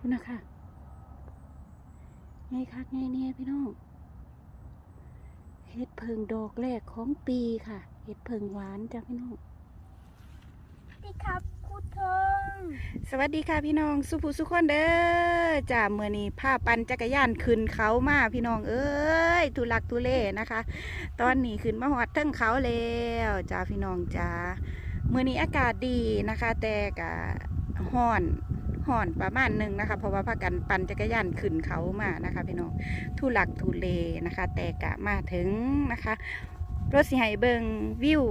คุณนะคะไงคักไงเนี่ยพี่น้องเห็ดเพิงดอกแรกของปีค่ะเห็ดเพิงหวานจ้ะพี่น้องดีครับครูทงสวัสดีค่ะพี่น้องสุภูสุขคนเด้อจ้าเมื่อนี้พาปั่นจักรยานขึ้นเขามาพี่น้องเอ้ยทุลักทุเลนะคะ ตอนนี้ขึ้นมาหอดเทั้งเขาแล้วจ้าพี่น้องจ้าเมื่อนี้อากาศดีนะคะ แต่กะห่อน ห่อนประมาณหนึ่งนะคะ เพราะว่าพากันปั่นจักรยานขึ้นเขามานะคะพี่น้องทุลักทุเลนะคะ แต่กะมาถึงนะคะ รถสิให้เบิงวิว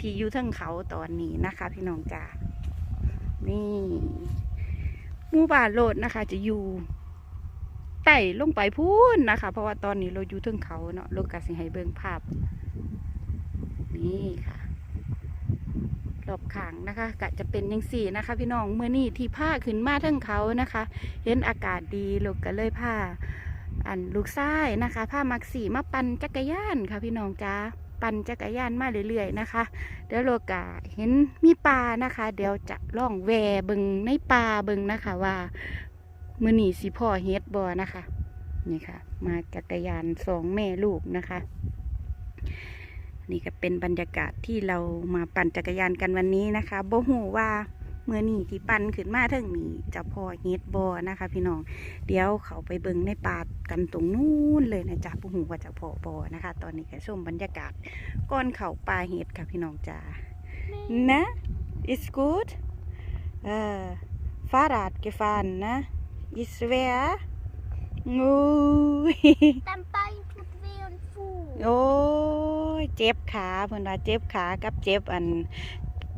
ที่อยู่ทั้งเขาตอนนี้นะคะ พี่น้องจ้านี่หมู่บ้านโลดนะคะ จะอยู่ไต่ลงไปพูนนะคะ เพราะว่าตอนนี้เราอยู่เทึงเขาเนาะโลกาสิให้เบิ่งภาพ นี่ค่ะ รอบขางนะคะกะจะเป็นยังสี่นะคะ พี่น้องเมื่อนี้ที่ผ้าขึ้นมาทั้งเขานะคะ เห็นอากาศดีลูกก็เลยผ้าอันลูกซ้ายนะคะผ้ามักสีมาปั่นจักรยานค่ะพี่น้องจ้าปั่นจักรยานมาเรื่อยๆนะคะเดี๋ยวโลกาเห็นมีปลานะคะ เดี๋ยวจะล่องแวเบิงในปลาเบิงนะคะ ว่ามือหนีสิพ่อเฮ็ดบอนะคะ นี่ค่ะ มาจักรยานสองแม่ลูกนะคะ นี่ก็เป็นบรรยากาศที่เรามาปั่นจักรยานกันวันนี้นะคะโบหูว่าเมื่อนี่ที่ปั่นขึ้นมาเทิงนี้จะพอเฮ็ดบอนะคะ พี่น้องเดี๋ยวเขาไปเบิงในป่ากันตรงนู้นเลยนะจ๊ะโบหูว่าจะพอบอนะคะ ตอนนี้ก็ชมบรรยากาศก้อนเขาปลาเห็ดค่ะพี่น้องจ๋านะ ist gut äh, Fahrrad gefahren ne ist schwer งูยตามไปทุกเวียนฟู โอ้ยเจ็บขาเพื่อนว่าเจ็บขากับเจ็บอัน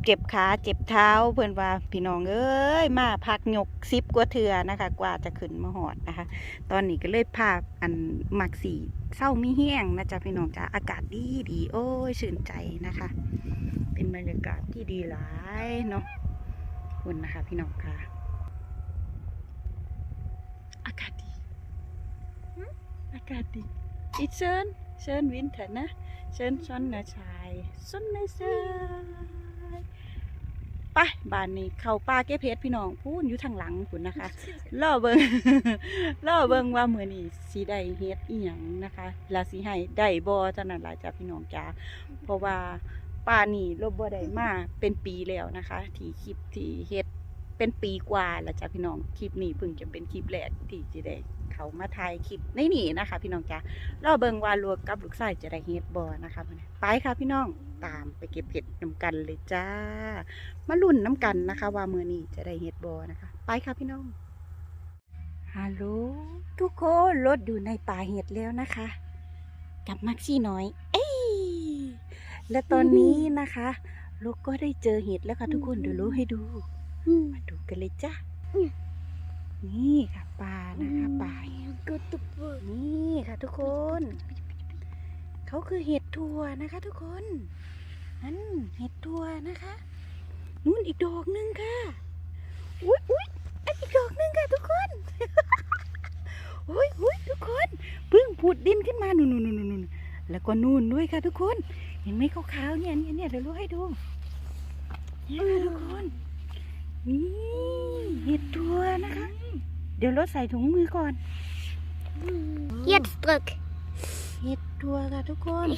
เจ็บขาเจ็บเท้าเพื่อนว่าพี่น้องเอ้ยมาพักยกซิบกว่าเถื่อนะคะ กว่าจะขึ้นมาหอดนะคะ ตอนนี้ก็เลยพาอันมักสีเศร้ามีแห้งนะจ๊ะพี่น้องจ้าอากาศดีดีโอ้ยชื่นใจนะคะ เป็นบรรยากาศที่ดีหลายเนาะคุณนะคะ พี่น้องค่ะ อากาศดีอากาศดีอีเชิญ เชิญวินเถอะนะเชิญซอนนะชายซอนนะชายไปบ้านนี้เข้าป่าเก็บเพชรพี่น้องพูนอยู่ทางหลังคุณนะคะล่อเบิง ล่อเบิงว่ามื้อนี้สิได้เฮ็ดอีหยังนะคะแลาสิให้ได้บ่เท่านั้นล่ะจ้ะพี่น้องจ้าเพราะว่าป่านี่ลบบ่ได้มาเป็นปีแล้วนะคะ ที่คลิปที่เฮ็ด เป็นปีกว่าแล้วจ้ะพี่น้องคลิปนี้เพิ่งจะเป็นคลิปแรกที่จะได้เขามาถ่ายคลิปในนี่นะคะ พี่น้องจ้าล่อเบิงวาลูกกับลูกชายจะได้เฮ็ดบ่นะคะไปค่ะพี่น้องตามไปเก็บเห็ดนํกันเลยจ้า มาลุ้นน้ำกันนะคะ ว่ามื้อนี้จะได้เฮ็ดบ่นะคะ ไปค่ะพี่น้องฮัลโหลทุกคนรถอยู่ในป่าเห็ดแล้วนะคะ กับมักซี่น้อย เอ้ยและตอนนี้นะคะลูกก็ได้เจอเห็ดแล้วค่ะทุกคนเดี๋ยวลูกให้ดู มาดูกันเลยจ้ะนี่ค่ะปลานะคะปลาเห็ดก็ตุบเบิร์นี่ค่ะทุกคน เขาคือเห็ดทัวนะคะ ทุกคนนั่นเห็ดทัวนะคะนู่นอีกดอกหนึงค่ะอุ้ยอุ้ยอันอีกดอกหนึงค่ะทุกคนอุ้ยอุ้ยทุกคนเพิ่งผุดดินขึ้นมานู่นนู่นนู่นนู่นแล้วก็นู่นด้วยค่ะทุกคน เห็นไหมขาวๆเนี่ยเนี่ยเนี่ยเดี๋ยวรู้ให้ดูเนี่ยค่ะทุกคน นี่เห็ดทัวนะคะ เดี๋ยวรถใส่ถุงมือก่อน Jetzt drück เห็ดทัวค่ะทุกคน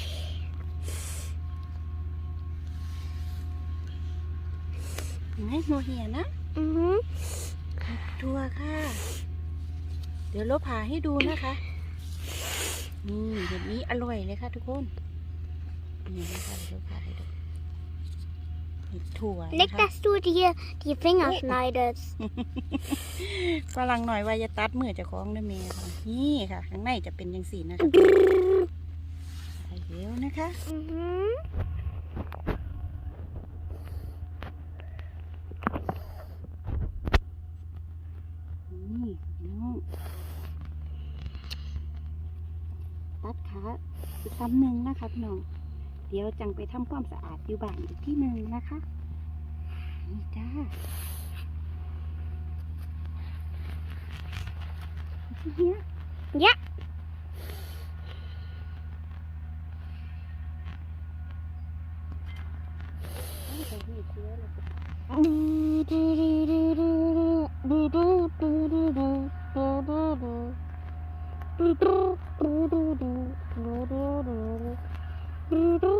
เห็นไหมโมเหียนะ mhm เห็ดทัวค่ะ เดี๋ยวลบผ่าให้ดูนะคะ นี่เห็ดนี้อร่อยเลยค่ะทุกคน นี่นะคะเดี๋ยวลบผ่าให้ดูเห็ด ถั่ว Nicht, นะคะ dass du dir die Finger Oh. schneidest ฝรั่งหน่อยว่าจะตัดมือเจะคล้าของด้วยเมย์ค่ะ นี่ค่ะ ข้างในจะเป็นยังสีนะคะใส่เดี๋ยวนะคะ mhm นี่น้องตัดขาอีกซ้ำหนึ่งนะคะพี่น้อง เดี๋ยวจังไปทำความสะอาดอยู่บ้านอีกที่หนึ่งนะคะ นี่จ้าเยอะดู Grrrr.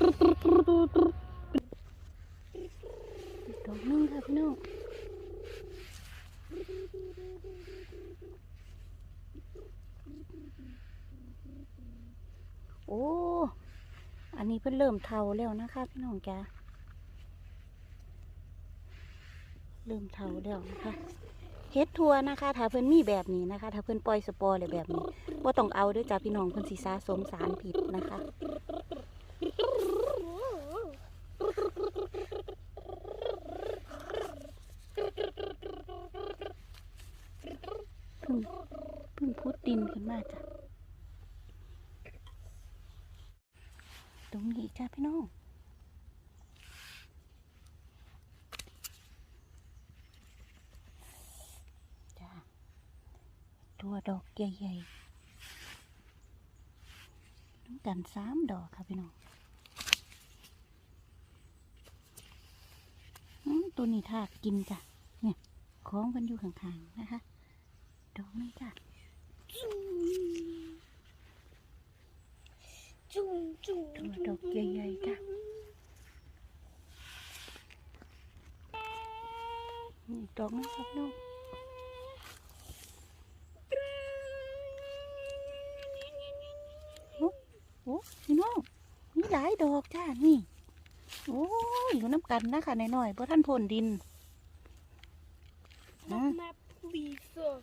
ดอกนึงค่ะพี่น้องโอ้ อันนี้เพิ่นเริ่มเทาแล้วนะคะพี่น้องจ้าเริ่มเทาแล้วนะคะเฮ็ดทัวนะคะ ถ้าเพิ่นมีแบบนี้นะคะ ถ้าเพิ่นปล่อยสปอร์เลยแบบนี้ว่าต้องเอาด้วยจ้าพี่น้องเพิ่นสิสะสมสารผิดนะคะ เพิ่งเพิ่งพุดดินขึ้นมาจ้ะ ตรงนี้จ้าพี่น้อง จ้า ตัวดอกใหญ่ๆน้ำกันสามดอกค่ะพี่น้องตัวนี้ทากกินจ้ะ เนี่ยของมันอยู่ข้างๆนะคะ ดอกนี้จ้ะ จุ่มจุ่มตัวดอกใหญ่ๆจ้ะดอกนี้ครับน้องโอ้โอ้พี่น้องมีหลายดอกจ้า นี่ โอ้ยอยู่น้ำกันนะคะหน่อยๆเพราะท่านพ่นดินนับนับวีเซอร์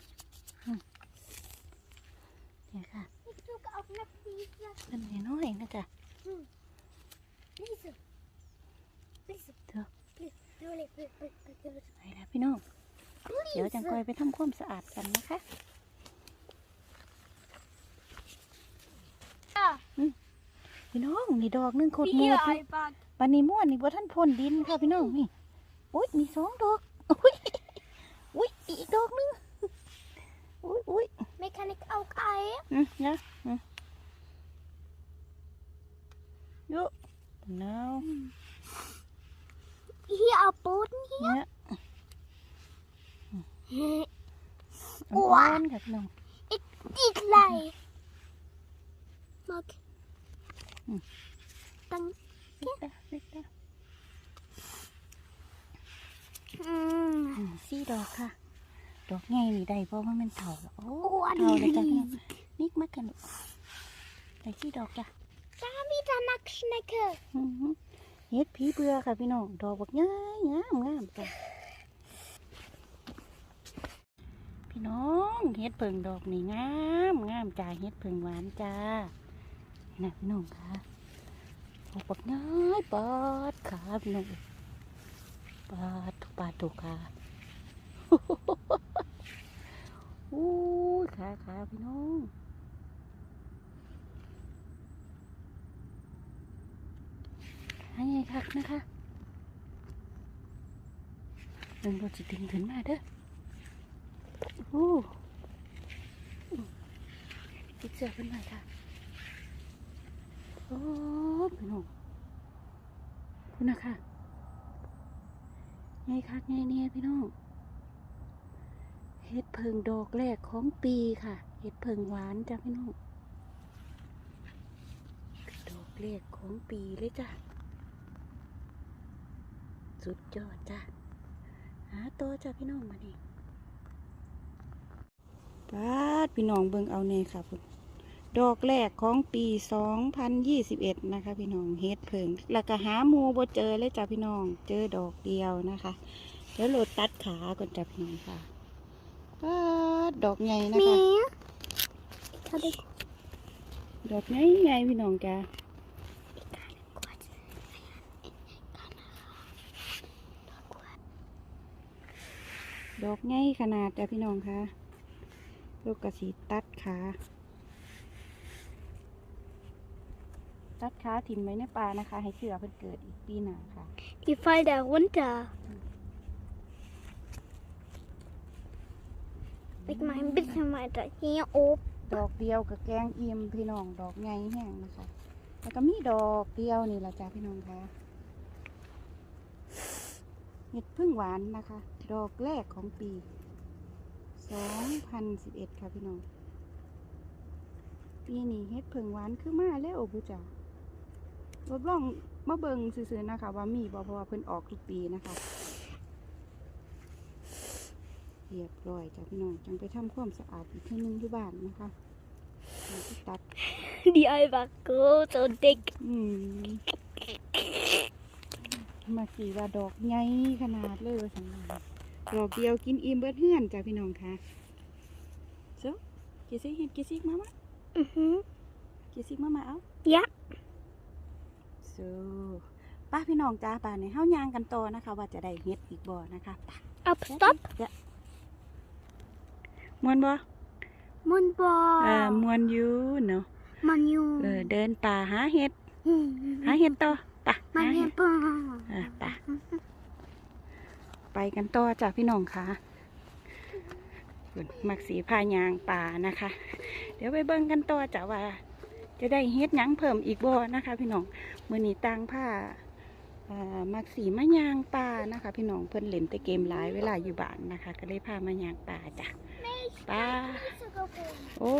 เนี่ยค่ะนี่ดูก็เอานับวีเซอร์เป็นน้อยๆนะจ๊ะนี่สินี่สิเถอะดูเลยดูเลยดูเลยไปแล้วพี่น้อง เดี๋ยวจังกอยไปทำความสะอาดกันนะคะอะ พี่น้องนี่ดอกหนึงโคตรพี่เมือไอ้ดปากปานนี้ม่วนนี่บ่ท่านพ่นดินค่ะพี่น้องนี่โอ้ยมีสองดอกอุ้ยอุ้ยอีกดอกหนึงอุ้ยอุ้ย เมคานิกเอาไก่ อืมนะอืมโยนาว เฮียเอาปูน เนี่ย เฮ้ย อ้วนค่ะพี่น้อง อีกไรมาตั้ง เล็กนะเล็กนะ อืม อืมสี่ ดอกค่ะ ดอกไงนี่ได้เพราะว่ามันเถาแล้วโอ้อ้วนเถาเลยจ้ะพี่น้องนิกมากันลูกได้สี่ดอกจ้ะจ้ามีตานักชนักเกอร์อือหือเฮ็ดผีเบื่อค่ะพี่น้อง ดอกบักง่ายงามงามจ้ะพี่น้องเฮ็ดเพิงดอกนี่งามงามจ้าเฮ็ดเพิงหวานจ้านี่นะพี่น้องค่ะดอกบักง่ายปาดขาพี่น้องปาดทุกปาดทุกขา อู้ขาขาพี่น้องหายไงคักนะคะเดินรถจิดึงขึ้นมาเด้อโอ้ติดเสื้อขึ้นมาค่ะโอ้พี่น้องคุณนะคะไงคักไงเนี่ยพี่น้อง เห็ดเพิงดอกแรกของปีค่ะ เห็ดเพิงหวานจ้ะพี่น้องดอกแรกของปีเลยจ้ะ สุดยอดจ้ะ หาตัวจ้ะพี่น้องมาดิป้าดพี่น้องเบิ่งเอาเน่ค่ะพุ่นดอกแรกของปี 2021 นะคะ พี่น้องเฮ็ดเพิง แล้วก็หาหมูบ่เจอเลยจ้ะพี่น้อง เจอดอกเดียวนะคะ เดี๋ยวโหลดตัดขาก่อนจ้ะพี่น้องค่ะ ปาดดอกใหญ่นะมีคะถ้าได้ดอกใหญ่ใหญ่พี่น้องจ้ะกวาดดดอกง่ายขนาดจ้ะพี่น้องคะลูกกระสีตัดขาตัดขาถิ่มไว้ในป่านะคะ ให้เชื้อเพิ่นเกิดอีกปีหน้าค่ะ Ich fall da runter. Ich mach ein bisschen weiter. Hier oben. ดอกเดียวกับแกงอิ่มพี่น้องดอกไงแห้งนะคะ แล้วก็มีดอกเดียวนี่แหละจ้าพี่น้องคะเห็ดพึ่งหวานนะคะ ดอกแรกของปี 2011 ค่ะพี่น้อง ปีนี้เห็ดพึ่งหวานคือมาแล้วบุจ้ารบลองมาเบิงซื่อๆนะคะ ว่ามีบ่เพราะว่าเพิ่นออกทุกปีนะคะ เรียบร้อยจ้ะพี่น้องจังไปทำความสะอาดอีกทีนึงที่บ้านนะคะเราก็ตัด Die einfach groß und dick. อืมมาสีว่าดอกใหญ่ขนาดเลยว่าสังหารดอกเดียวกินอิ่มเบิดเฮือนจ้ะพี่น้องค่ะโซกิซิเห็นกิซิกมามา Mhm. กิซิกมามาเอา Ja. โซป้าพี่น้องจ้าป่าเนี่ยเฮาย่างกันต่อนะคะ ว่าจะได้เฮ็ดอีกบ่นะคะไป Ab, stopp. จะมวนบ่ Mundball. เออมวนอยู่เนาะ Manu. เออเดินป่าหาเห็ดหาเห็ดต่อไปหาเห็ด Manu. เออไปไปกันต่อจ้ะพี่น้องค่ะมักสีพายางป่านะคะ เดี๋ยวไปเบิ่งกันต่อจ้ะว่า จะได้เฮ็ดหยังเพิ่มอีกบ่นะคะ พี่น้องมือนี้ตังผ้าเอ่อมักสีมายางป่านะคะ พี่น้องเพิ่นเล่นแต่เกมหลายเวลาอยู่บ้านนะคะ ก็เลยพามายางป่าจ้ะ ป่าโอ้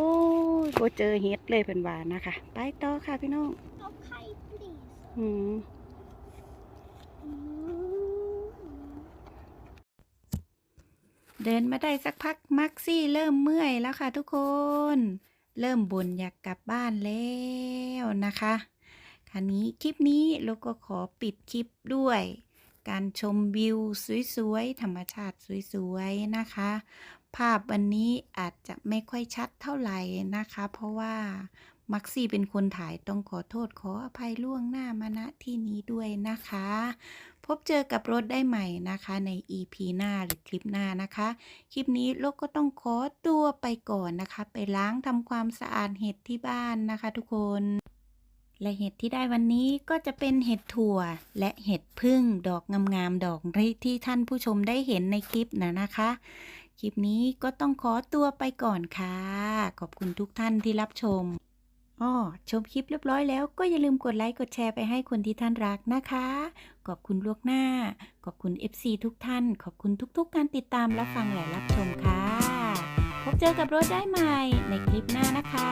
ยบ่เจอเฮ็ดเลยเพิ่นว่านะคะ ไปต่อค่ะพี่น้อง Okay, please. อืมเดินมาได้สักพักมักซี่เริ่มเมื่อยแล้วค่ะทุกคน เริ่มบ่นอยากกลับบ้านแล้วนะคะคราวนี้คลิปนี้เราก็ขอปิดคลิปด้วย การชมวิวสวยๆ ธรรมชาติสวยๆ นะคะ ภาพวันนี้อาจจะไม่ค่อยชัดเท่าไหร่นะคะ เพราะว่ามักซี่เป็นคนถ่ายต้องขอโทษขออภัยล่วงหน้ามาณที่นี้ด้วยนะคะ พบเจอกับรถได้ใหม่นะคะใน EP หน้าหรือคลิปหน้านะคะ คลิปนี้โลกก็ต้องขอตัวไปก่อนนะคะ ไปล้างทำความสะอาดเห็ดที่บ้านนะคะทุกคน และเห็ดที่ได้วันนี้ก็จะเป็นเห็ดถั่ว และเห็ดพึ่งดอกงามๆดอกที่ท่านผู้ชมได้เห็นในคลิปนะนะคะ คลิปนี้ก็ต้องขอตัวไปก่อนค่ะ ขอบคุณทุกท่านที่รับชมอ้อชมคลิปเรียบร้อยแล้วก็อย่าลืมกดไลค์กดแชร์ไปให้คนที่ท่านรักนะคะ ขอบคุณลวกหน้า ขอบคุณ FC ทุกท่าน ขอบคุณทุกๆ การติดตามรับฟังและรับชมค่ะ พบเจอกับโรสได้ใหม่ในคลิปหน้านะคะ